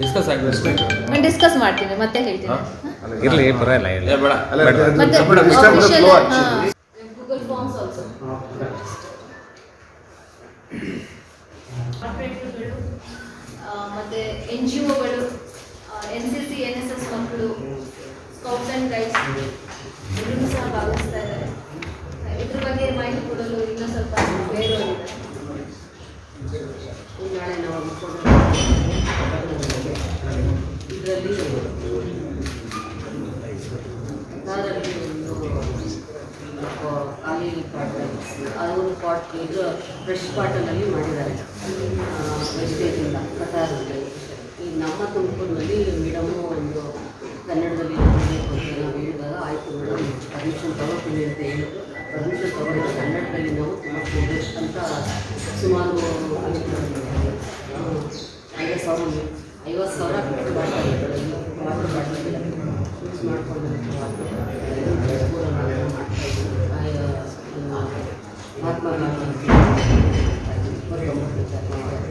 Discuss ಆಗಬೇಕು. ನಾನು discuss ಮಾಡ್ತೀನಿ ಮತ್ತೆ ಹೇಳ್ತೀನಿ. ಇರ್ಲಿ ಬರಲ್ಲ ಇಲ್ಲ ಬೇಡ ಮತ್ತೆ ಗೂಗಲ್ ಫಾರ್ಮ್ಸ್ ಆಲ್ಸೋ ಕಾರ್ಪೊರೇಟ್ಗಳು ಮತ್ತು N G ಒಗಳು N C C N S S ಮಕ್ಕಳು ಸ್ಕೌಟ್ಸ್ ಅಂಡ್ ಗೈಡ್ಸ್ ಎಲ್ಲರೂ ಸಹ ಭಾಗವಹಿಸ್ತಾ ಇದ್ದಾರೆ. ನಾಳೆ ನಾವು ಇದರಲ್ಲಿ ಪಾಟ್ ಇದು ಫ್ರೆಶ್ ಪಾಟಲ್ಲಿ ಮಾಡಿದ್ದಾರೆ ವೆಜಿಟೇಜಿಂದ ಕಟಾರಲ್ಲಿ ಈ ನಮ್ಮ ತುಮಕೂರಿನಲ್ಲಿ ಮೇಡಮು ಒಂದು ಕನ್ನಡದಲ್ಲಿ ಅಂತ ನಾವು ಹೇಳಿದಾಗ ಆಯಿತು ಮೇಡಮ್ ಪರ್ಮಿಷನ್ ತಗೋತೀನಿ ಅಂತ ಹೇಳಿದ್ರು ಪ್ರವೇಶ ತಗೊಂಡು ಕರ್ನಾಟಕದಲ್ಲಿ ನಾವು ನಾಲ್ಕು ವರ್ಷ ಅಂತ ಸುಮಾರು ಐವತ್ತು ಸಾವಿರ ಐವತ್ತು ಸಾವಿರ ವಾಟರ್ ಬಾಟ್ಲಿಗೆಲ್ಲ ಯೂಸ್ ಮಾಡಿಕೊಂಡು ಮಹಾತ್ಮ ಗಾಂಧಿ ಇಪ್ಪತ್ತೊಂಬತ್ತು